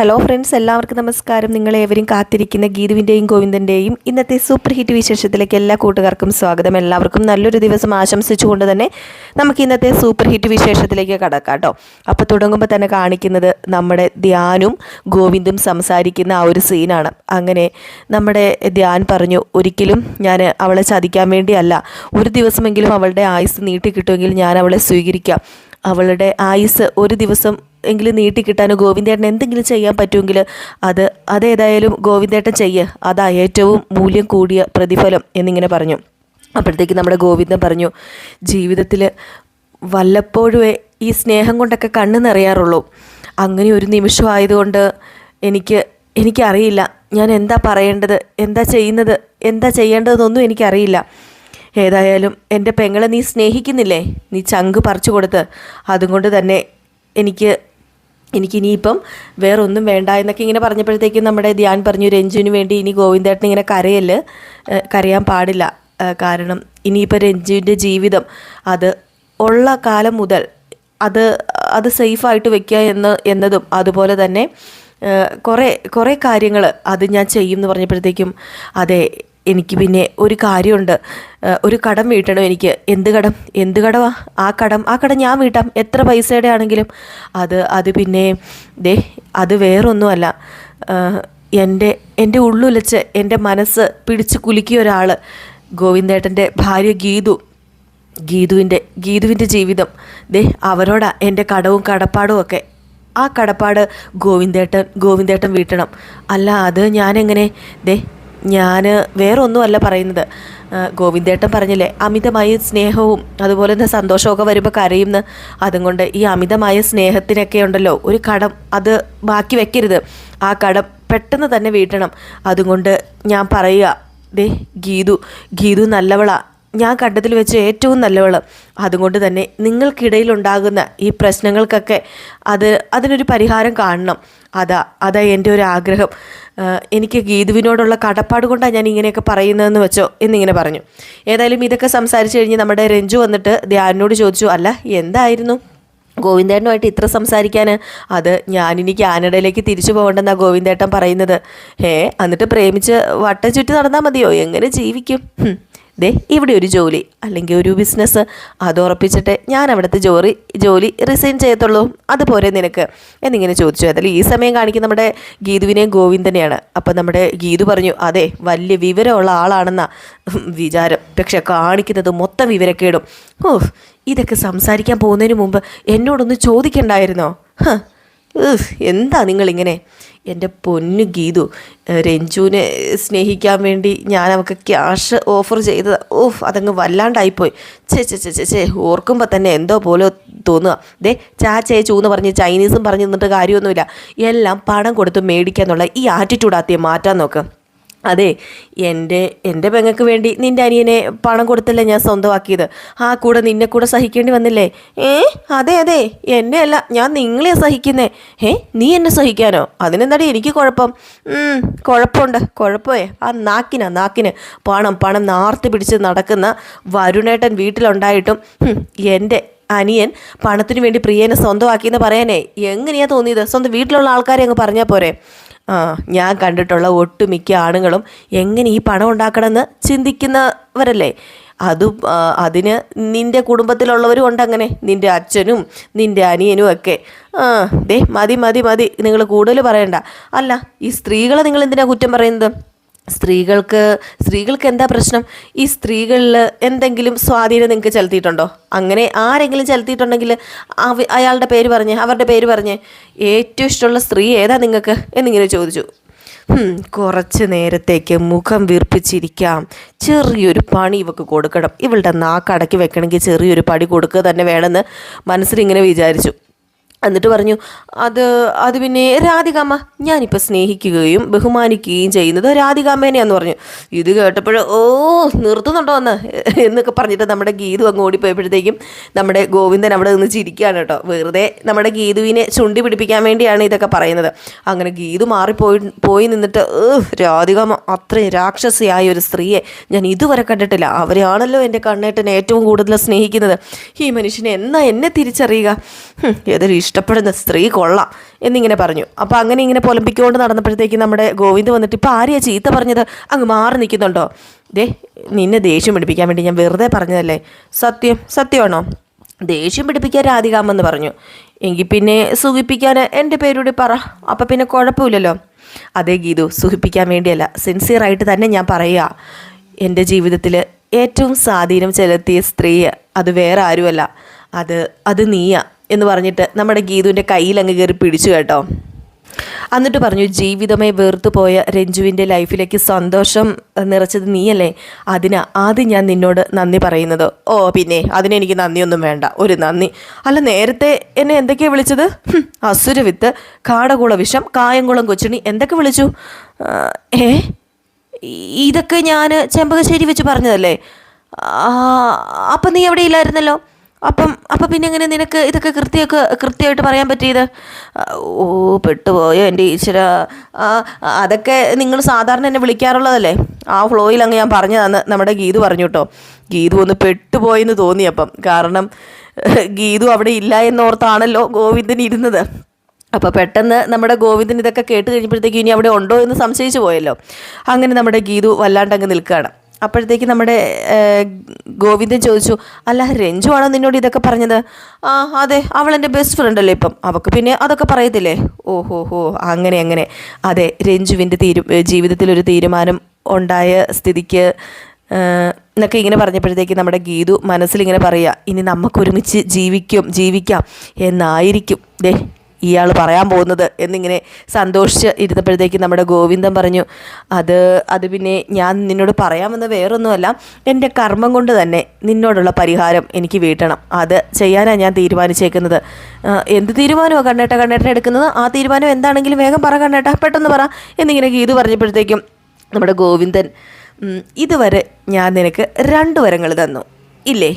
Hello friends എല്ലാവർക്കും നമസ്കാരം. നിങ്ങളേവരും കാത്തിരിക്കുന്ന ഗീതുവിന്റെയും ഗോവിന്ദന്റെയും ഇന്നത്തെ സൂപ്പർ ഹിറ്റ് വിശേഷത്തിലേക്ക് എല്ലാ കൂട്ടുകാർക്കും സ്വാഗതം. എല്ലാവർക്കും നല്ലൊരു ദിവസം ആശംസിച്ചുകൊണ്ട് തന്നെ നമുക്ക് ഇന്നത്തെ സൂപ്പർ ഹിറ്റ് വിശേഷത്തിലേക്ക് കടക്കാം കേട്ടോ. അപ്പോൾ തുടങ്ങുമ്പോൾ തന്നെ കാണിക്കുന്നത് നമ്മുടെ ധ്യാനും ഗോവിന്ദും സംസാരിക്കുന്ന ആ ഒരു സീനാണ് അങ്ങനെ നമ്മുടെ ധ്യാൻ പറഞ്ഞു ഒരിക്കലും ഞാൻ അവളെ ചതിക്കാൻ വേണ്ടിയല്ല. ഒരു ദിവസമെങ്കിലും അവളുടെ ആയുസ് നീട്ടി കിട്ടുമെങ്കിൽ ഞാൻ അവളെ സ്വീകരിക്കാം. അവളുടെ ആയുസ് ഒരു ദിവസം എങ്കിലും നീട്ടിക്കിട്ടാനോ ഗോവിന്ദേട്ടൻ എന്തെങ്കിലും ചെയ്യാൻ പറ്റുമെങ്കിൽ അത് അതേതായാലും ഗോവിന്ദേട്ടൻ ചെയ്യ്. അതാ ഏറ്റവും മൂല്യം കൂടിയ പ്രതിഫലം എന്നിങ്ങനെ പറഞ്ഞു. അപ്പോഴത്തേക്ക് നമ്മുടെ ഗോവിന്ദൻ പറഞ്ഞു ജീവിതത്തിൽ വല്ലപ്പോഴുമേ ഈ സ്നേഹം കൊണ്ടൊക്കെ കണ്ണ് നിറയാറുള്ളൂ. അങ്ങനെ ഒരു നിമിഷം ആയതുകൊണ്ട് എനിക്ക് എനിക്കറിയില്ല. ഞാൻ എന്താ പറയേണ്ടത്? എന്താ ചെയ്യുന്നത്? എന്താ ചെയ്യേണ്ടതെന്നൊന്നും എനിക്കറിയില്ല. ഏതായാലും എന്റെ പെങ്ങളെ നീ സ്നേഹിക്കുന്നില്ലേ? നീ ചങ്ക് പറിച്ചു കൊടുത്ത്. അതുകൊണ്ട് തന്നെ എനിക്ക് എനിക്കിനിയിപ്പം വേറെ ഒന്നും വേണ്ട എന്നൊക്കെ ഇങ്ങനെ പറഞ്ഞപ്പോഴത്തേക്കും നമ്മുടെ ധ്യാൻ പറഞ്ഞു രഞ്ജുവിന് വേണ്ടി ഇനി ഗോവിന്ദേട്ടൻ ഇങ്ങനെ കരയൽ കരയാൻ പാടില്ല. കാരണം ഇനിയിപ്പോൾ രഞ്ജുവിന്റെ ജീവിതം അത് ഉള്ള കാലം മുതൽ അത് അത് സേഫായിട്ട് വെക്കുക എന്ന് എന്നതും അതുപോലെ തന്നെ കുറേ കുറേ കാര്യങ്ങൾ അത് ഞാൻ ചെയ്യും എന്ന് പറഞ്ഞപ്പോഴത്തേക്കും അതെ എനിക്ക് പിന്നെ ഒരു കാര്യമുണ്ട്. ഒരു കടം വീട്ടണം എനിക്ക്. എന്ത് കടം? എന്ത് കടമാ ആ കടം ആ കടം ഞാൻ വീട്ടാം. എത്ര പൈസയുടെ ആണെങ്കിലും. അത് അത് പിന്നെ ദേ അത് വേറൊന്നുമല്ല. എന്റെ എന്റെ ഉള്ളുലച്ച് എന്റെ മനസ്സ് പിടിച്ച് കുലുക്കിയ ഒരാൾ ഗോവിന്ദേട്ടന്റെ ഭാര്യ ഗീതു. ഗീതുവിന്റെ ഗീതുവിന്റെ ജീവിതം. ദേ അവരോടാ എന്റെ കടവും കടപ്പാടും ഒക്കെ. ആ കടപ്പാട് ഗോവിന്ദേട്ടൻ ഗോവിന്ദേട്ടൻ വീട്ടണം. അല്ല അത് ഞാനെങ്ങനെ? ദേ ഞാൻ വേറെ ഒന്നുമല്ല പറയുന്നത് ഗോവിന്ദേട്ടൻ പറഞ്ഞില്ലേ അമിതമായ സ്നേഹവും അതുപോലെ തന്നെ സന്തോഷമൊക്കെ വരുമ്പോൾ കരയുന്ന അതും കൊണ്ട് ഈ അമിതമായ സ്നേഹത്തിനൊക്കെ ഉണ്ടല്ലോ ഒരു കടം അത് ബാക്കി വെക്കരുത്. ആ കടം പെട്ടെന്ന് തന്നെ വീട്ടണം. അതുകൊണ്ട് ഞാൻ പറയുക ദേ ഗീതു ഗീതു നല്ലവളാ. ഞാൻ കണ്ടതിൽ വെച്ച് ഏറ്റവും നല്ലവൾ അതുകൊണ്ട് തന്നെ നിങ്ങൾക്കിടയിലുണ്ടാകുന്ന ഈ പ്രശ്നങ്ങൾക്കൊക്കെ അത് അതിനൊരു പരിഹാരം കാണണം. അതാ അതാ എന്റെ ഒരു ആഗ്രഹം. എനിക്ക് ഗീതുവിനോടുള്ള കടപ്പാട് കൊണ്ടാണ് ഞാൻ ഇങ്ങനെയൊക്കെ പറയുന്നതെന്ന് വെച്ചോ എന്നിങ്ങനെ പറഞ്ഞു. ഏതായാലും ഇതൊക്കെ സംസാരിച്ച് കഴിഞ്ഞ് നമ്മുടെ രഞ്ജു വന്നിട്ട് ധ്യാനോട് ചോദിച്ചു അല്ല എന്തായിരുന്നു? ഗോവിന്ദേട്ടനുമായിട്ട് ഇത്ര സംസാരിക്കാൻ അത് ഞാനിനി കാനഡയിലേക്ക് തിരിച്ചു പോകണ്ടെന്നാണ് ഗോവിന്ദേട്ടൻ പറയുന്നത്. ഏ എന്നിട്ട് പ്രേമിച്ച് വട്ടം ചുറ്റി നടന്നാൽ മതിയോ? എങ്ങനെ ജീവിക്കും? ഹും. ദേ ഇവിടെ ഒരു ജോലി അല്ലെങ്കിൽ ഒരു ബിസിനസ് അത് ഉറപ്പിച്ചിട്ട് ഞാൻ അവിടുത്തെ ജോലി ജോലി റിസൈൻ ചെയ്യത്തുള്ളൂ. അതുപോലെ നിനക്ക്. എന്നിങ്ങനെ ചോദിച്ചു. ഏതായാലും ഈ സമയം കാണിക്കുന്ന നമ്മുടെ ഗീതുവിനെയും ഗോവിന്ദനെയാണ് അപ്പം നമ്മുടെ ഗീതു പറഞ്ഞു അതെ വലിയ വിവരമുള്ള ആളാണെന്നാ. വിചാരം. പക്ഷെ കാണിക്കുന്നത് മൊത്തം വിവരക്കേടും. ഓ ഇതൊക്കെ സംസാരിക്കാൻ പോകുന്നതിന് മുമ്പ് എന്നോടൊന്ന് ചോദിക്കണ്ടായിരുന്നോ? എന്താ നിങ്ങളിങ്ങനെ? എന്റെ പൊന്നു ഗീതു രഞ്ജുവിനെ സ്നേഹിക്കാൻ വേണ്ടി ഞാൻ അവൾക്ക് ക്യാഷ് ഓഫർ ചെയ്തത്. ഓഫ് അതങ്ങ് വല്ലാണ്ടായിപ്പോയി. ചേ ചേ ചേ ചേ ഓർക്കുമ്പോൾ തന്നെ എന്തോ പോലെ തോന്നുക ദേ ചാ ചേ ചൂന്ന് പറഞ്ഞ് ചൈനീസും പറഞ്ഞ് നിന്നിട്ട് കാര്യമൊന്നുമില്ല. എല്ലാം പണം കൊടുത്ത് മേടിക്കാന്നുള്ള ഈ ആറ്റിറ്റ്യൂഡ് ആദ്യം മാറ്റാൻ നോക്ക്. അതെ എന്റെ എന്റെ പെങ്ങൾക്ക് വേണ്ടി നിന്റെ അനിയനെ പണം കൊടുത്തല്ലേ ഞാൻ സ്വന്തമാക്കിയത്. ആ കൂടെ നിന്നെ കൂടെ സഹിക്കേണ്ടി വന്നില്ലേ? ഏ അതെ അതെ എന്നെ അല്ല ഞാൻ നിങ്ങളെ സഹിക്കുന്നേ. ഏ നീ എന്നെ സഹിക്കാനോ? അതിനെന്താടി എനിക്ക് കുഴപ്പം? കുഴപ്പമുണ്ട് കുഴപ്പമേ. ആ നാക്കിനാ നാക്കിന്. പണം പണം നാർത്ത് പിടിച്ച് നടക്കുന്ന വരുണേട്ടൻ വീട്ടിലുണ്ടായിട്ടും എന്റെ അനിയൻ പണത്തിന് വേണ്ടി പ്രിയനെ സ്വന്തമാക്കിയെന്ന് പറയാനേ. എങ്ങനെയാ തോന്നിയത്? സ്വന്തം വീട്ടിലുള്ള ആൾക്കാരെ അങ്ങ് പറഞ്ഞാൽ പോരെ. ഞാൻ കണ്ടിട്ടുള്ള ഒട്ടുമിക്ക ആണുങ്ങളും എങ്ങനെ ഈ പണം ഉണ്ടാക്കണമെന്ന് ചിന്തിക്കുന്നവരല്ലേ? അത് ആ, അതിന് നിന്റെ കുടുംബത്തിലുള്ളവരും ഉണ്ട് അങ്ങനെ. നിന്റെ അച്ഛനും നിന്റെ അനിയനും ഒക്കെ. ആ ദേ മതി മതി മതി. നിങ്ങൾ കൂടുതൽ പറയണ്ട. അല്ല ഈ സ്ത്രീകളെ നിങ്ങൾ എന്തിനാണ് കുറ്റം പറയുന്നത്? സ്ത്രീകൾക്ക് സ്ത്രീകൾക്ക് എന്താ പ്രശ്നം? ഈ സ്ത്രീകളിൽ എന്തെങ്കിലും സ്വാധീനം നിങ്ങൾക്ക് ചെലുത്തിയിട്ടുണ്ടോ? അങ്ങനെ ആരെങ്കിലും ചെലുത്തിയിട്ടുണ്ടെങ്കിൽ അയാളുടെ പേര് പറഞ്ഞ് അവരുടെ പേര് പറഞ്ഞ് ഏറ്റവും ഇഷ്ടമുള്ള സ്ത്രീ ഏതാ നിങ്ങൾക്ക്? എന്നിങ്ങനെ ചോദിച്ചു. കുറച്ച് നേരത്തേക്ക് മുഖം വീർപ്പിച്ചിരിക്കാം. ചെറിയൊരു പണി ഇവക്ക് കൊടുക്കണം. ഇവളുടെ നാക്കടക്കി വെക്കണമെങ്കിൽ ചെറിയൊരു പണി കൊടുക്കുക തന്നെ വേണമെന്ന് മനസ്സിലിങ്ങനെ വിചാരിച്ചു. എന്നിട്ട് പറഞ്ഞു അത് അത് പിന്നെ രാധികാമ്മ ഞാനിപ്പോൾ സ്നേഹിക്കുകയും ബഹുമാനിക്കുകയും ചെയ്യുന്നത് രാധികാമ്മേനെയാന്ന് പറഞ്ഞു. ഇത് കേട്ടപ്പോൾ ഓ നിർത്തുന്നുണ്ടോ എന്ന് എന്നൊക്കെ പറഞ്ഞിട്ട് നമ്മുടെ ഗീതു അങ്ങ് ഓടിപ്പോയപ്പോഴത്തേക്കും നമ്മുടെ ഗോവിന്ദൻ അവിടെ നിന്ന് ചിരിക്കുകയാണ് കേട്ടോ. വെറുതെ നമ്മുടെ ഗീതുവിനെ ചുണ്ടി പിടിപ്പിക്കാൻ വേണ്ടിയാണ് ഇതൊക്കെ പറയുന്നത്. അങ്ങനെ ഗീതു മാറിപ്പോയി പോയി നിന്നിട്ട് രാധികാമ്മ അത്രയും രാക്ഷസിയായ ഒരു സ്ത്രീയെ ഞാൻ ഇതുവരെ കണ്ടിട്ടില്ല. അവരെയാണല്ലോ എന്റെ കണ്ണേട്ടനെ ഏറ്റവും കൂടുതൽ സ്നേഹിക്കുന്നത്. ഈ മനുഷ്യനെ എന്നാ എന്നെ തിരിച്ചറിയുക? ഏതൊരു ഇഷ്ടപ്പെടുന്ന സ്ത്രീ കൊള്ളാം എന്നിങ്ങനെ പറഞ്ഞു. അപ്പോൾ അങ്ങനെ ഇങ്ങനെ പൊലമ്പിക്കൊണ്ട് നടന്നപ്പോഴത്തേക്ക് നമ്മുടെ ഗോവിന്ദ് വന്നിട്ട് ഇപ്പോൾ ആരെയാ ചീത്ത പറഞ്ഞത്? അങ്ങ് മാറി നിൽക്കുന്നുണ്ടോ? ദേ നിന്നെ ദേഷ്യം പിടിപ്പിക്കാൻ വേണ്ടി ഞാൻ വെറുതെ പറഞ്ഞതല്ലേ? സത്യം സത്യമാണോ? ദേഷ്യം പിടിപ്പിക്കാൻ രാധികാമെന്ന് പറഞ്ഞു. എങ്കിൽ പിന്നെ സുഖിപ്പിക്കാൻ എന്റെ പേരൂടെ പറ അപ്പം പിന്നെ കുഴപ്പമില്ലല്ലോ. അതേ ഗീതു സുഖിപ്പിക്കാൻ വേണ്ടിയല്ല സിൻസിയറായിട്ട് തന്നെ ഞാൻ പറയുക. എന്റെ ജീവിതത്തിൽ ഏറ്റവും സ്വാധീനം ചെലുത്തിയ സ്ത്രീ അത് വേറെ ആരുമല്ല. അത് അത് നീയാ. എന്ന് പറഞ്ഞിട്ട് നമ്മുടെ ഗീതുവിന്റെ കയ്യിൽ അങ്ങ് കയറി പിടിച്ചു കേട്ടോ. എന്നിട്ട് പറഞ്ഞു ജീവിതമേ വെറുത്തു പോയ രഞ്ജുവിന്റെ ലൈഫിലേക്ക് സന്തോഷം നിറച്ചത് നീയല്ലേ? അതിന് ആദ്യം ഞാൻ നിന്നോട് നന്ദി പറയുന്നത്. ഓ പിന്നെ അതിനെനിക്ക് നന്ദിയൊന്നും വേണ്ട. ഒരു നന്ദി. അല്ല നേരത്തെ എന്നെ എന്തൊക്കെയാണ് വിളിച്ചത്? അസുരവിത്ത് കാടകുള വിഷം കായംകുളം കൊച്ചിണി എന്തൊക്കെ വിളിച്ചു? ഏ ഇതൊക്കെ ഞാൻ ചെമ്പകശ്ശേരി വെച്ച് പറഞ്ഞതല്ലേ? അപ്പം നീ അവിടെ ഇല്ലായിരുന്നല്ലോ? അപ്പം അപ്പം പിന്നെ എങ്ങനെ നിനക്ക് ഇതൊക്കെ കൃത്യമൊക്കെ കൃത്യമായിട്ട് പറയാൻ പറ്റിയത്? ഓ പെട്ടുപോയോ എന്റെ ഈശ്വര. അതൊക്കെ നിങ്ങൾ സാധാരണ എന്നെ വിളിക്കാറുള്ളതല്ലേ? ആ ഫ്ലോയിൽ അങ്ങ് ഞാൻ പറഞ്ഞതാന്ന് നമ്മുടെ ഗീതു പറഞ്ഞു കേട്ടോ. ഗീതു ഒന്ന് പെട്ടുപോയെന്ന് തോന്നി അപ്പം കാരണം ഗീതു അവിടെ ഇല്ല എന്നോർത്താണല്ലോ ഗോവിന്ദൻ ഇരുന്നത്. അപ്പോൾ പെട്ടെന്ന് നമ്മുടെ ഗോവിന്ദൻ ഇതൊക്കെ കേട്ട് കഴിഞ്ഞപ്പോഴത്തേക്ക് ഇനി അവിടെ ഉണ്ടോ എന്ന് സംശയിച്ചു പോയല്ലോ. അങ്ങനെ നമ്മുടെ ഗീതു വല്ലാണ്ട് അങ്ങ് നിൽക്കുകയാണ്. അപ്പോഴത്തേക്ക് നമ്മുടെ ഗോവിന്ദൻ ചോദിച്ചു അല്ല രഞ്ജു ആണോ നിന്നോട് ഇതൊക്കെ പറഞ്ഞത്? ആ അതെ അവൾ എന്റെ ബെസ്റ്റ് ഫ്രണ്ട് അല്ലേ ഇപ്പം. അവൾക്ക് പിന്നെ അതൊക്കെ പറയത്തില്ലേ? ഓഹോ ഹോ അങ്ങനെ അങ്ങനെ. അതെ രഞ്ജുവിന്റെ തീരു ജീവിതത്തിലൊരു തീരുമാനം ഉണ്ടായ സ്ഥിതിക്ക് എന്നൊക്കെ ഇങ്ങനെ പറഞ്ഞപ്പോഴത്തേക്ക് നമ്മുടെ ഗീതു മനസ്സിലിങ്ങനെ പറയുക ഇനി നമുക്കൊരുമിച്ച് ജീവിക്കും ജീവിക്കാം എന്നായിരിക്കും. ദേ ഇയാൾ പറയാൻ പോകുന്നത് എന്നിങ്ങനെ സന്തോഷിച്ച് ഇരുന്നപ്പോഴത്തേക്ക് നമ്മുടെ ഗോവിന്ദൻ പറഞ്ഞു അത് അത് പിന്നെ ഞാൻ നിന്നോട് പറയാമെന്ന് വേറൊന്നുമല്ല എന്റെ കർമ്മം കൊണ്ട് തന്നെ നിന്നോടുള്ള പരിഹാരം എനിക്ക് വീട്ടണം. അത് ചെയ്യാനാണ് ഞാൻ തീരുമാനിച്ചേക്കുന്നത്. എന്ത് തീരുമാനമാണ് കണ്ണേട്ട കണ്ണേട്ടൻ എടുക്കുന്നത്? ആ തീരുമാനം എന്താണെങ്കിലും വേഗം പറ കണ്ണേട്ട പെട്ടെന്ന് പറ. എന്നിങ്ങനെ ഗീത് പറഞ്ഞപ്പോഴത്തേക്കും നമ്മുടെ ഗോവിന്ദൻ ഇതുവരെ ഞാൻ നിനക്ക് രണ്ട് വരങ്ങൾ തന്നു. ഇല്ലേ?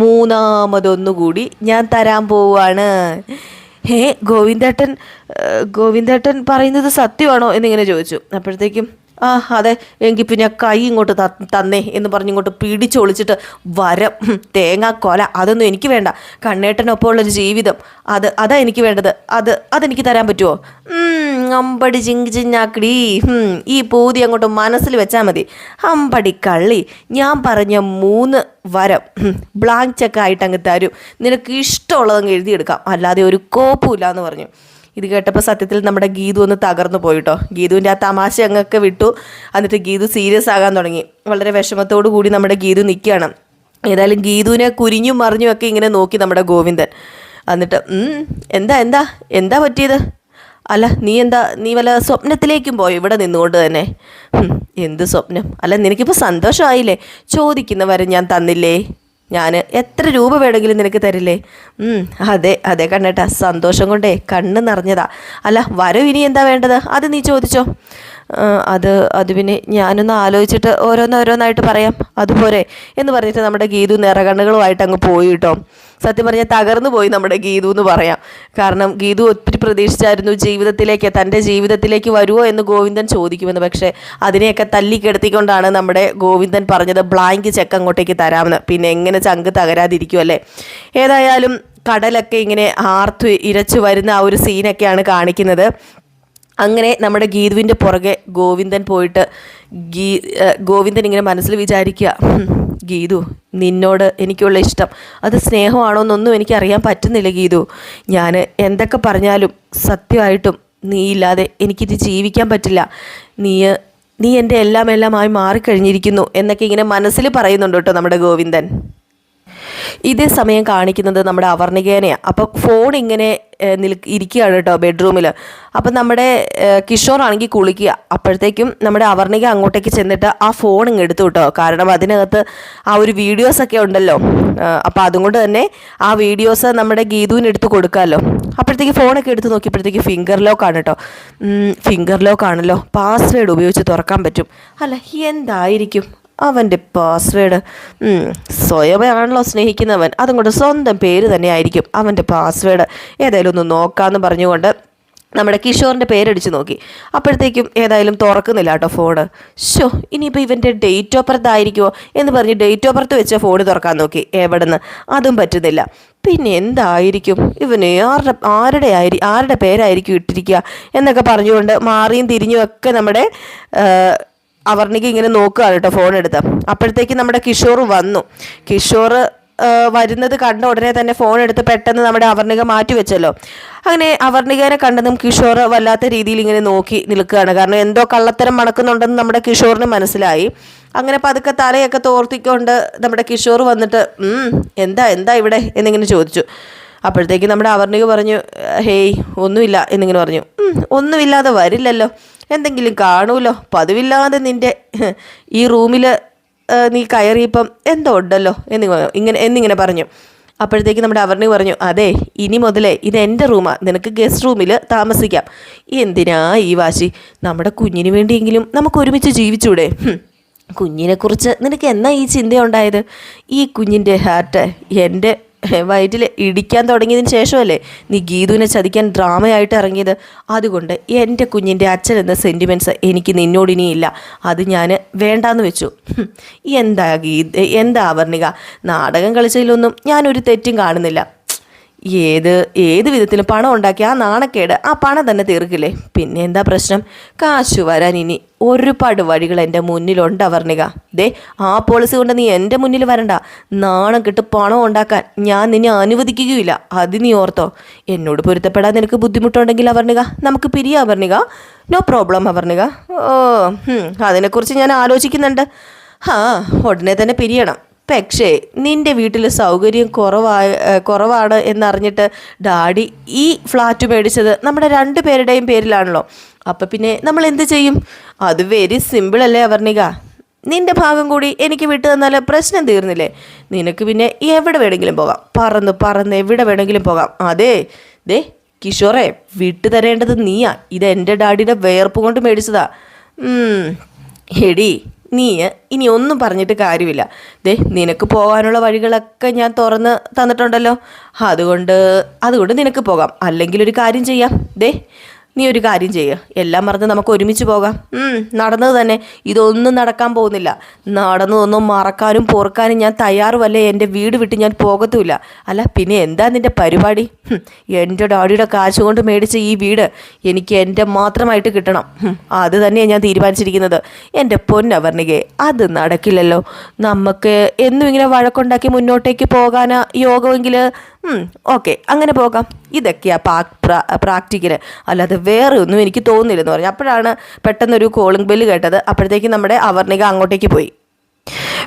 മൂന്നാമതൊന്നുകൂടി ഞാൻ തരാൻ പോവാണ്. ഹേ ഗോവിന്ദേട്ടൻ ഗോവിന്ദേട്ടൻ പറയുന്നത് സത്യമാണോ എന്നിങ്ങനെ ചോദിച്ചു. അപ്പോഴത്തേക്കും ആ അതെ എങ്കിൽ പിന്നെ കൈ ഇങ്ങോട്ട് തന്നേ എന്ന് പറഞ്ഞ് ഇങ്ങോട്ട് പിടിച്ചൊളിച്ചിട്ട് വരം തേങ്ങ കൊല അതൊന്നും എനിക്ക് വേണ്ട. കണ്ണേട്ടനൊപ്പം ഉള്ളൊരു ജീവിതം അത് അതാ എനിക്ക് വേണ്ടത്. അത് അതെനിക്ക് തരാൻ പറ്റുമോ അമ്പടി ചിങ്കി ചിഞ്ഞാക്കടി ഈ പൂതി അങ്ങോട്ട് മനസ്സിൽ വെച്ചാൽ മതി. അമ്പടി കള്ളി ഞാൻ പറഞ്ഞ മൂന്ന് വരം ബ്ലാങ്ക് ചെക്ക് ആയിട്ട് അങ്ങ് തരും. നിനക്ക് ഇഷ്ടമുള്ളതങ്ങ് എഴുതിയെടുക്കാം. അല്ലാതെ ഒരു കോപ്പുമില്ല എന്ന് പറഞ്ഞു. ഇത് കേട്ടപ്പോൾ സത്യത്തിൽ നമ്മുടെ ഗീതു ഒന്ന് തകർന്നു പോയിട്ടോ. ഗീതുവിന്റെ ആ തമാശ അങ്ങൊക്കെ വിട്ടു. എന്നിട്ട് ഗീതു സീരിയസ് ആകാൻ തുടങ്ങി. വളരെ വിഷമത്തോടു കൂടി നമ്മുടെ ഗീതു നിൽക്കുകയാണ്. ഏതായാലും ഗീതുവിനെ കുരിഞ്ഞും മറിഞ്ഞും ഒക്കെ ഇങ്ങനെ നോക്കി നമ്മുടെ ഗോവിന്ദൻ. എന്നിട്ട് എന്താ എന്താ എന്താ പറ്റിയത്? അല്ല നീ എന്താ നീ വല്ല സ്വപ്നത്തിലേക്കും പോയോ? ഇവിടെ നിന്നുകൊണ്ട് തന്നെ. എന്ത് സ്വപ്നം? അല്ല നിനക്കിപ്പോൾ സന്തോഷമായില്ലേ? ചോദിക്കുന്നവരെ ഞാൻ തന്നില്ലേ? ഞാൻ എത്ര രൂപ വേണമെങ്കിലും നിനക്ക് തരില്ലേ? അതെ അതെ കണ്ണേട്ടാ. സന്തോഷം കൊണ്ടേ കണ്ണ് നിറഞ്ഞതാ. അല്ല വരവ് ഇനി എന്താ വേണ്ടത്? അത് നീ ചോദിച്ചോ. അത് അത് പിന്നെ ഞാനൊന്ന് ആലോചിച്ചിട്ട് ഓരോന്നോരോന്നായിട്ട് പറയാം. അതുപോലെ എന്ന് പറഞ്ഞിട്ട് നമ്മുടെ ഗീതു നിറകണ്ണുകളുമായിട്ട് അങ്ങ് പോയി കേട്ടോ. സത്യം പറഞ്ഞാൽ തകർന്നു പോയി നമ്മുടെ ഗീതു എന്ന് പറയാം. കാരണം ഗീതു ഒത്തിരി പ്രതീക്ഷിച്ചായിരുന്നു ജീവിതത്തിലേക്ക് തന്റെ ജീവിതത്തിലേക്ക് വരുമോ എന്ന് ഗോവിന്ദൻ ചോദിക്കുമെന്ന്. പക്ഷേ അതിനെയൊക്കെ തല്ലിക്കെടുത്തിക്കൊണ്ടാണ് നമ്മുടെ ഗോവിന്ദൻ പറഞ്ഞത് ബ്ലാങ്ക് ചെക്ക് അങ്ങോട്ടേക്ക് തരാമെന്ന്. പിന്നെ എങ്ങനെ ചങ്ക് തകരാതിരിക്കുമല്ലേ ഏതായാലും കടലൊക്കെ ഇങ്ങനെ ആർത്തു ഇരച്ചു വരുന്ന ആ ഒരു സീനൊക്കെയാണ് കാണിക്കുന്നത്. അങ്ങനെ നമ്മുടെ ഗീതുവിന്റെ പുറകെ ഗോവിന്ദൻ പോയിട്ട് ഗീ ഗോവിന്ദൻ ഇങ്ങനെ മനസ്സിൽ വിചാരിക്കുക ഗീതു നിന്നോട് എനിക്കുള്ള ഇഷ്ടം. അത് സ്നേഹമാണോ എന്നൊന്നും എനിക്കറിയാൻ പറ്റുന്നില്ല ഗീതു. ഞാൻ എന്തൊക്കെ പറഞ്ഞാലും സത്യമായിട്ടും നീ ഇല്ലാതെ എനിക്കിത് ജീവിക്കാൻ പറ്റില്ല. നീ നീ എന്റെ എല്ലാം എല്ലാമായി മാറിക്കഴിഞ്ഞിരിക്കുന്നു എന്നൊക്കെ ഇങ്ങനെ മനസ്സിൽ പറയുന്നുണ്ട് കേട്ടോ നമ്മുടെ ഗോവിന്ദൻ. ഇതേ സമയം കാണിക്കുന്നത് നമ്മുടെ അവർണികേനെയാണ് അപ്പോൾ ഫോൺ ഇങ്ങനെ നിൽ ഇരിക്കുകയാണ് കേട്ടോ ബെഡ്റൂമിൽ അപ്പം നമ്മുടെ കിഷോർ ആണെങ്കിൽ കുളിക്കുക. അപ്പോഴത്തേക്കും നമ്മുടെ അവർണിക അങ്ങോട്ടേക്ക് ചെന്നിട്ട് ആ ഫോൺ ഇങ്ങ് എടുത്തു കേട്ടോ. കാരണം അതിനകത്ത് ആ ഒരു വീഡിയോസൊക്കെ ഉണ്ടല്ലോ. അപ്പോൾ അതുകൊണ്ട് തന്നെ ആ വീഡിയോസ് നമ്മുടെ ഗീതുവിന് എടുത്ത് കൊടുക്കാമല്ലോ. അപ്പോഴത്തേക്ക് ഫോണൊക്കെ എടുത്ത് നോക്കിയപ്പോഴത്തേക്ക് ഫിംഗർ ലോക്കാണ് കേട്ടോ. ഫിംഗർ ലോക്കാണല്ലോ പാസ്വേഡ് ഉപയോഗിച്ച് തുറക്കാൻ പറ്റും. അല്ല എന്തായിരിക്കും? അവന്റെ പാസ്വേഡ്. സ്വയമാണല്ലോ സ്നേഹിക്കുന്നവൻ. അതും കൊണ്ട് സ്വന്തം പേര് തന്നെ ആയിരിക്കും അവന്റെ പാസ്വേഡ്. ഏതായാലും ഒന്ന് നോക്കാമെന്ന് പറഞ്ഞുകൊണ്ട് നമ്മുടെ കിഷോറിന്റെ പേരടിച്ച് നോക്കി. അപ്പോഴത്തേക്കും ഏതായാലും തുറക്കുന്നില്ല കേട്ടോ ഫോണ്. ഷോ ഇനിയിപ്പോൾ ഇവന്റെ ഡേറ്റ് ഓഫ് ബർത്ത് ആയിരിക്കുമോ എന്ന് പറഞ്ഞ് ഡേറ്റ് ഓഫ് ബർത്ത് വെച്ച ഫോൺ തുറക്കാൻ നോക്കി. എവിടുന്ന്? അതും പറ്റുന്നില്ല. പിന്നെ എന്തായിരിക്കും? ഇവന് ആരുടെ ആരുടെ ആയി ആരുടെ പേരായിരിക്കും ഇട്ടിരിക്കുക എന്നൊക്കെ പറഞ്ഞുകൊണ്ട് മാറിയും തിരിഞ്ഞും ഒക്കെ നമ്മുടെ അവർണിക്ക് ഇങ്ങനെ നോക്കുകയാണ് കേട്ടോ ഫോൺ എടുത്ത്. അപ്പോഴത്തേക്ക് നമ്മുടെ കിഷോർ വന്നു. കിഷോർ വരുന്നത് കണ്ട ഉടനെ തന്നെ ഫോൺ എടുത്ത് പെട്ടെന്ന് നമ്മുടെ അവർണിക മാറ്റി വെച്ചല്ലോ. അങ്ങനെ അവർണികനെ കണ്ടതും കിഷോർ വല്ലാത്ത രീതിയിൽ ഇങ്ങനെ നോക്കി നിൽക്കുകയാണ്. കാരണം എന്തോ കള്ളത്തരം മണക്കുന്നുണ്ടെന്ന് നമ്മുടെ കിഷോറിന് മനസ്സിലായി. അങ്ങനെ പതുക്കെ തലയൊക്കെ തോർത്തിക്കൊണ്ട് നമ്മുടെ കിഷോർ വന്നിട്ട് എന്താ എന്താ ഇവിടെ? എന്നിങ്ങനെ ചോദിച്ചു. അപ്പോഴത്തേക്ക് നമ്മുടെ അവർണിക പറഞ്ഞു ഹേയ് ഒന്നുമില്ല എന്നിങ്ങനെ പറഞ്ഞു. ഒന്നുമില്ലാതെ വരില്ലല്ലോ. എന്തെങ്കിലും കാണൂലോ? പതിവില്ലാതെ നിന്റെ ഈ റൂമിൽ നീ കയറിയപ്പം എന്തോ ഉണ്ടല്ലോ? എന്ന് ഇങ്ങനെ എന്നിങ്ങനെ പറഞ്ഞു. അപ്പോഴത്തേക്ക് നമ്മുടെ അവർണി പറഞ്ഞു അതെ ഇനി മുതലേ ഇത് എന്റെ റൂമാണ് നിനക്ക് ഗസ്റ്റ് റൂമിൽ താമസിക്കാം. എന്തിനാ ഈ വാശി? നമ്മുടെ കുഞ്ഞിന് വേണ്ടിയെങ്കിലും നമുക്ക് ഒരുമിച്ച് ജീവിച്ചൂടെ? കുഞ്ഞിനെക്കുറിച്ച് നിനക്ക് എന്നാ ഈ ചിന്തയുണ്ടായത്? ഈ കുഞ്ഞിന്റെ ഹാർട്ട് എന്റെ വയറ്റിൽ ഇടിക്കാൻ തുടങ്ങിയതിന് ശേഷമല്ലേ നീ ഗീതുവിനെ ചതിക്കാൻ ഡ്രാമയായിട്ട് ഇറങ്ങിയത്? അതുകൊണ്ട് എന്റെ കുഞ്ഞിന്റെ അച്ഛൻ എന്ന സെന്റിമെന്റ്സ് എനിക്ക് നിന്നോടിനിയില്ല അത് ഞാൻ വേണ്ടാന്ന് വെച്ചു. എന്താ ഗീത എന്താ അവർണിക നാടകം കളിച്ചതിലൊന്നും ഞാനൊരു തെറ്റും കാണുന്നില്ല. ഏത് ഏത് വിധത്തിലും പണം ഉണ്ടാക്കി ആ നാണക്കേട് ആ പണം തന്നെ തീർക്കില്ലേ? പിന്നെ എന്താ പ്രശ്നം? കാശ് വരാൻ ഇനി ഒരുപാട് വഴികൾ എന്റെ മുന്നിലുണ്ട് അവർണിക. ദേ ആ പോളിസി കൊണ്ട് നീ എന്റെ മുന്നിൽ വരണ്ട. നാണം കിട്ട് പണം ഉണ്ടാക്കാൻ ഞാൻ നിന്നെ അനുവദിക്കുകയില്ല. അത് നീ ഓർത്തോ. എന്നോട് പൊരുത്തപ്പെടാൻ നിനക്ക് ബുദ്ധിമുട്ടുണ്ടെങ്കിൽ അവർണിക നമുക്ക് പിരിയാം അവർണിക. നോ പ്രോബ്ലം അവർണിക. ഓ അതിനെക്കുറിച്ച് ഞാൻ ആലോചിക്കുന്നുണ്ട്. ആ ഉടനെ തന്നെ പിരിയണം. പക്ഷേ നിന്റെ വീട്ടിൽ സൗകര്യം കുറവായ കുറവാണ് എന്നറിഞ്ഞിട്ട് ഡാഡി ഈ ഫ്ലാറ്റ് മേടിച്ചത് നമ്മുടെ രണ്ട് പേരുടെയും പേരിലാണല്ലോ. അപ്പം പിന്നെ നമ്മൾ എന്ത് ചെയ്യും? അത് വെരി സിമ്പിൾ അല്ലേ അവർണിക? നിന്റെ ഭാഗം കൂടി എനിക്ക് വിട്ടു തന്നാൽ പ്രശ്നം തീർന്നില്ലേ? നിനക്ക് പിന്നെ എവിടെ വേണമെങ്കിലും പോകാം. പറന്ന് പറന്ന് എവിടെ വേണമെങ്കിലും പോകാം. അതെ ദേ കിഷോറെ വിട്ടു തരേണ്ടത് നീയാ. ഇത് എന്റെ ഡാഡിയുടെ വേർപ്പ് കൊണ്ട് മേടിച്ചതാ. എടി നീ ഇനി ഒന്നും പറഞ്ഞിട്ട് കാര്യമില്ല. ദേ നിനക്ക് പോകാനുള്ള വഴികളൊക്കെ ഞാൻ തുറന്ന് തന്നിട്ടുണ്ടല്ലോ. അതുകൊണ്ട് അതുകൊണ്ട് നിനക്ക് പോകാം. അല്ലെങ്കിൽ ഒരു കാര്യം ചെയ്യാം. ദേ നീ ഒരു കാര്യം ചെയ്യുക എല്ലാം മറന്ന് നമുക്ക് ഒരുമിച്ച് പോകാം. നടന്നത് തന്നെ. ഇതൊന്നും നടക്കാൻ പോകുന്നില്ല. നടന്നതൊന്നും മറക്കാനും പോർക്കാനും ഞാൻ തയ്യാറുമല്ലേ? എന്റെ വീട് വിട്ട് ഞാൻ പോകത്തുമില്ല. അല്ല പിന്നെ എന്താ നിന്റെ പരിപാടി? എന്റെ ഡാഡിയുടെ കാശ് കൊണ്ട് മേടിച്ച ഈ വീട് എനിക്ക് എന്റെ മാത്രമായിട്ട് കിട്ടണം. അത് തന്നെയാണ് ഞാൻ തീരുമാനിച്ചിരിക്കുന്നത്. എന്റെ പൊന്നവർണികെ അത് നടക്കില്ലല്ലോ. നമുക്ക് എന്നും ഇങ്ങനെ വഴക്കുണ്ടാക്കി മുന്നോട്ടേക്ക് പോകാനാ യോഗമെങ്കിൽ ഓക്കെ അങ്ങനെ പോകാം. ഇതൊക്കെയാ പാ പ്രാക്ടിക്കൽ അല്ലാതെ വേറെ ഒന്നും എനിക്ക് തോന്നുന്നില്ലെന്ന് പറഞ്ഞു. അപ്പോഴാണ് പെട്ടെന്നൊരു കോളിംഗ് ബെല്ല് കേട്ടത്. അപ്പോഴത്തേക്ക് നമ്മുടെ അവർണിക അങ്ങോട്ടേക്ക് പോയി.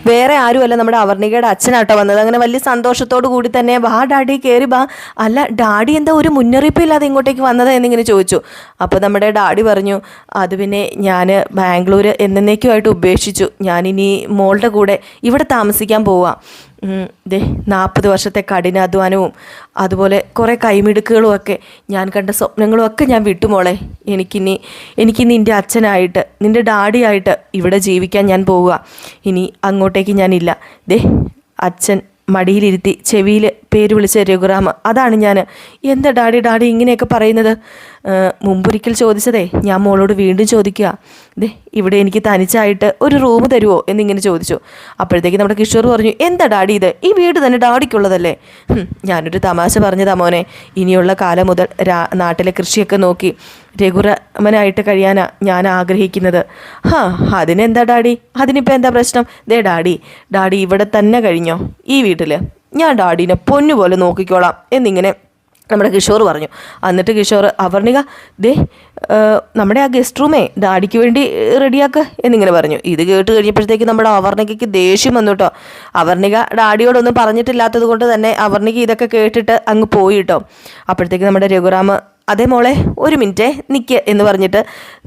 വേറെ ആരുമല്ല നമ്മുടെ അവർണികയുടെ അച്ഛനാട്ടോ വന്നത്. അങ്ങനെ വലിയ സന്തോഷത്തോടു കൂടി തന്നെ വാ ഡാഡി കയറി വാ. അല്ല ഡാഡി എന്താ ഒരു മുന്നറിയിപ്പ് ഇല്ലാതെ ഇങ്ങോട്ടേക്ക് വന്നത്? എന്നിങ്ങനെ ചോദിച്ചു. അപ്പോൾ നമ്മുടെ ഡാഡി പറഞ്ഞു അത് പിന്നെ ഞാൻ ബാംഗ്ലൂർ എന്നേക്കുമായിട്ട് ഉപേക്ഷിച്ചു. ഞാനിനി മോളുടെ കൂടെ ഇവിടെ താമസിക്കാൻ പോവാം. ദേ നാൽപ്പത് വർഷത്തെ കഠിനാധ്വാനവും അതുപോലെ കുറേ കൈമിടുക്കുകളും ഒക്കെ ഞാൻ കണ്ട സ്വപ്നങ്ങളും ഒക്കെ ഞാൻ വിട്ടുമോളെ എനിക്കിനി എനിക്ക് നിന്റെ അച്ഛനായിട്ട് നിന്റെ ഡാഡിയായിട്ട് ഇവിടെ ജീവിക്കാൻ ഞാൻ പോവുക. ഇനി അങ്ങോട്ടേക്ക് ഞാനില്ല. ദേ അച്ഛൻ മടിയിലിരുത്തി ചെവിയിൽ പേര് വിളിച്ച രഘുറാമ അതാണ് ഞാൻ എന്താ ഡാഡി ഡാഡി ഇങ്ങനെയൊക്കെ പറയുന്നത്? മുമ്പൊരിക്കൽ ചോദിച്ചതേ ഞാൻ മോളോട് വീണ്ടും ചോദിക്കുക. ദേ ഇവിടെ എനിക്ക് തനിച്ചായിട്ട് ഒരു റൂം തരുമോ എന്നിങ്ങനെ ചോദിച്ചു. അപ്പോഴത്തേക്ക് നമ്മുടെ കിഷോർ പറഞ്ഞു എന്താ ഡാഡി ഇത്? ഈ വീട് തന്നെ ഡാഡിക്കുള്ളതല്ലേ? ഞാനൊരു തമാശ പറഞ്ഞതാ മോനെ. ഇനിയുള്ള കാലം മുതൽ നാട്ടിലെ കൃഷിയൊക്കെ നോക്കി രഘുരമനായിട്ട് കഴിയാനാ ഞാൻ ആഗ്രഹിക്കുന്നത്. ഹാ അതിനെന്താ ഡാഡി? അതിനിപ്പോൾ എന്താ പ്രശ്നം? ദേ ഡാഡി ഡാഡി ഇവിടെ തന്നെ കഴിഞ്ഞോ ഈ വീട്ടിൽ ഞാൻ ഡാഡീനെ പൊന്നുപോലെ നോക്കിക്കോളാം എന്നിങ്ങനെ നമ്മുടെ കിഷോർ പറഞ്ഞു. എന്നിട്ട് കിഷോർ അവർണിക ദേ നമ്മുടെ ആ ഗസ്റ്റ് റൂമേ ഡാഡിക്ക് വേണ്ടി റെഡിയാക്ക് എന്നിങ്ങനെ പറഞ്ഞു. ഇത് കേട്ട് കഴിഞ്ഞപ്പോഴത്തേക്ക് നമ്മുടെ അവർണികയ്ക്ക് ദേഷ്യം വന്നു കേട്ടോ. അവർണിക ഡാഡിയോടൊന്നും പറഞ്ഞിട്ടില്ലാത്തത് കൊണ്ട് തന്നെ അവർണിക ഇതൊക്കെ കേട്ടിട്ട് അങ്ങ് പോയി കേട്ടോ. അപ്പോഴത്തേക്ക് നമ്മുടെ രഘുറാമ് അതേ മോളെ ഒരു മിനിറ്റ് നിൽക്കുക എന്ന് പറഞ്ഞിട്ട്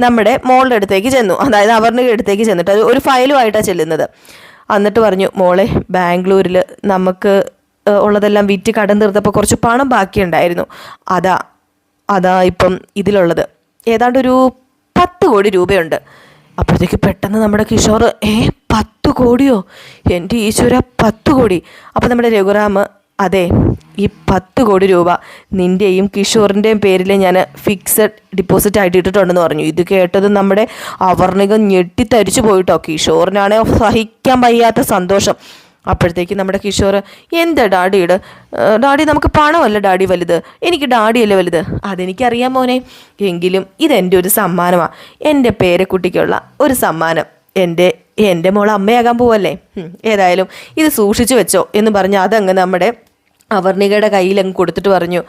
നമ്മുടെ മോളുടെ അടുത്തേക്ക് ചെന്നു. അതായത് അവർണിക അടുത്തേക്ക് ചെന്നിട്ട് ഒരു ഫയലുമായിട്ടാണ് ചെല്ലുന്നത്. എന്നിട്ട് പറഞ്ഞു മോളെ ബാംഗ്ലൂരിൽ നമുക്ക് ഉള്ളതെല്ലാം വിറ്റ് കടം തീർത്തപ്പോൾ കുറച്ച് പണം ബാക്കിയുണ്ടായിരുന്നു. അതാ അതാ ഇപ്പം ഇതിലുള്ളത്. ഏതാണ്ട് ഒരു പത്ത് കോടി രൂപയുണ്ട്. അപ്പോഴത്തേക്ക് പെട്ടെന്ന് നമ്മുടെ കിഷോർ ഏ പത്ത് കോടിയോ? എന്റെ ഈശ്വര പത്ത് കോടി. അപ്പോൾ നമ്മുടെ രഘുറാം അതെ ഈ പത്ത് കോടി രൂപ നിന്റെയും കിഷോറിന്റെയും പേരിൽ ഞാൻ ഫിക്സഡ് ഡിപ്പോസിറ്റ് ആയിട്ട് ഇട്ടിട്ടുണ്ടെന്ന് പറഞ്ഞു. ഇത് കേട്ടത് നമ്മുടെ അവർണിക ഞെട്ടിത്തരിച്ചു പോയിട്ടോ. കിഷോറിനാണെ സഹിക്കാൻ വയ്യാത്ത സന്തോഷം. അപ്പോഴത്തേക്ക് നമ്മുടെ കിഷോർ എന്താ ഡാഡിയുടെ ഡാഡി നമുക്ക് പണമല്ല ഡാഡി വലുത്? എനിക്ക് ഡാഡിയല്ലേ വലുത്? അതെനിക്കറിയാം മോനെ. എങ്കിലും ഇതെന്റെ ഒരു സമ്മാനമാണ് എന്റെ പേരക്കുട്ടിക്കുള്ള ഒരു സമ്മാനം. എന്റെ എന്റെ മോൾ അമ്മയാകാൻ പോവല്ലേ ഏതായാലും ഇത് സൂക്ഷിച്ചു വെച്ചോ എന്ന് പറഞ്ഞ് അതങ്ങ് നമ്മുടെ അവർണികയുടെ കയ്യിൽ അങ്ങ് കൊടുത്തിട്ട് പറഞ്ഞു.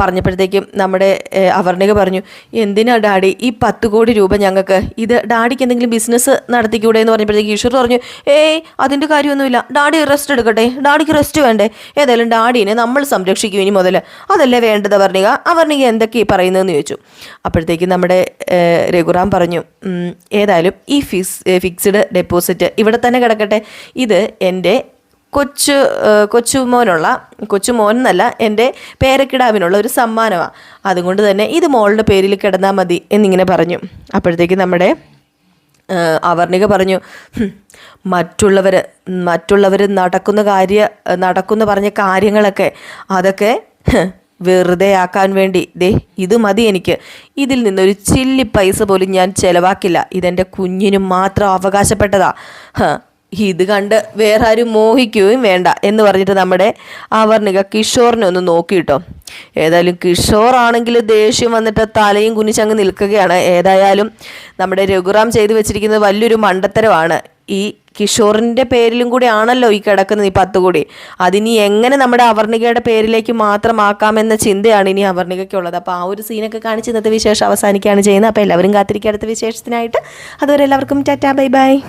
പറഞ്ഞപ്പോഴത്തേക്കും നമ്മുടെ അവർണിക പറഞ്ഞു എന്തിനാ ഡാഡി ഈ പത്ത് കോടി രൂപ ഞങ്ങൾക്ക്? ഇത് ഡാഡിക്ക് എന്തെങ്കിലും ബിസിനസ് നടത്തിക്കൂടെ എന്ന് പറഞ്ഞപ്പോഴത്തേക്ക് ഈശ്വർ പറഞ്ഞു ഏയ് അതിന്റെ കാര്യമൊന്നുമില്ല. ഡാഡി റെസ്റ്റ് എടുക്കട്ടെ. ഡാഡിക്ക് റെസ്റ്റ് വേണ്ടേ. ഏതായാലും ഡാഡീനെ നമ്മൾ സംരക്ഷിക്കും ഇനി മുതൽ അതല്ലേ വേണ്ടത് അവർണിക? അവർണിക എന്തൊക്കെ ഈ പറയുന്നതെന്ന് ചോദിച്ചു. അപ്പോഴത്തേക്കും നമ്മുടെ രഘുറാം പറഞ്ഞു "ഉം, ഏതായാലും ഈ ഫിക്സ് ഫിക്സ്ഡ് ഡെപ്പോസിറ്റ് ഇവിടെ തന്നെ കിടക്കട്ടെ. ഇത് എന്റെ കൊച്ചു കൊച്ചുമോനുള്ള കൊച്ചുമോൻ എന്നല്ല എന്റെ പേരക്കിടാവിനുള്ള ഒരു സമ്മാനമാണ് അതുകൊണ്ട് തന്നെ ഇത് മോളുടെ പേരിൽ കിടന്നാൽ മതി എന്നിങ്ങനെ പറഞ്ഞു. അപ്പോഴത്തേക്ക് നമ്മുടെ അവർണിക പറഞ്ഞു "ഹും, മറ്റുള്ളവർ മറ്റുള്ളവർ നടക്കുന്ന കാര്യ നടക്കുന്ന പറഞ്ഞ കാര്യങ്ങളൊക്കെ അതൊക്കെ വെറുതെ ആക്കാൻ വേണ്ടി. ദേ ഇത് മതി എനിക്ക്. ഇതിൽ നിന്നൊരു ചില്ലി പൈസ പോലും ഞാൻ ചിലവാക്കില്ല. ഇതെന്റെ കുഞ്ഞിനും മാത്രം അവകാശപ്പെട്ടതാ. ഇത് കണ്ട് വേറെ ആരും മോഹിക്കുകയും വേണ്ട എന്ന് പറഞ്ഞിട്ട് നമ്മുടെ അവർണിക കിഷോറിനെ ഒന്ന് നോക്കിയിട്ടോ ഏതായാലും കിഷോർ ആണെങ്കിൽ ദേഷ്യം വന്നിട്ട് തലയും കുനിച്ചങ്ങ് നിൽക്കുകയാണ്. ഏതായാലും നമ്മുടെ രഘുറാം ചെയ്തു വെച്ചിരിക്കുന്നത് വലിയൊരു മണ്ടത്തരമാണ്. ഈ കിഷോറിന്റെ പേരിലും കൂടി ആണല്ലോ ഈ കിടക്കുന്നത് ഈ പത്ത് കോടി. അതിനി എങ്ങനെ നമ്മുടെ അവർണികയുടെ പേരിലേക്ക് മാത്രമാക്കാമെന്ന ചിന്തയാണ് ഇനി അവർണികയ്ക്കുള്ളത് അപ്പോൾ ആ ഒരു സീനൊക്കെ കാണിച്ച് ഇന്നത്തെ വിശേഷം അവസാനിക്കുകയാണ് ചെയ്യുന്നത്. അപ്പോൾ എല്ലാവരും കാത്തിരിക്കുക അടുത്ത വിശേഷത്തിനായിട്ട്. അതുവരെ എല്ലാവർക്കും ടാറ്റാ ബൈ ബൈ.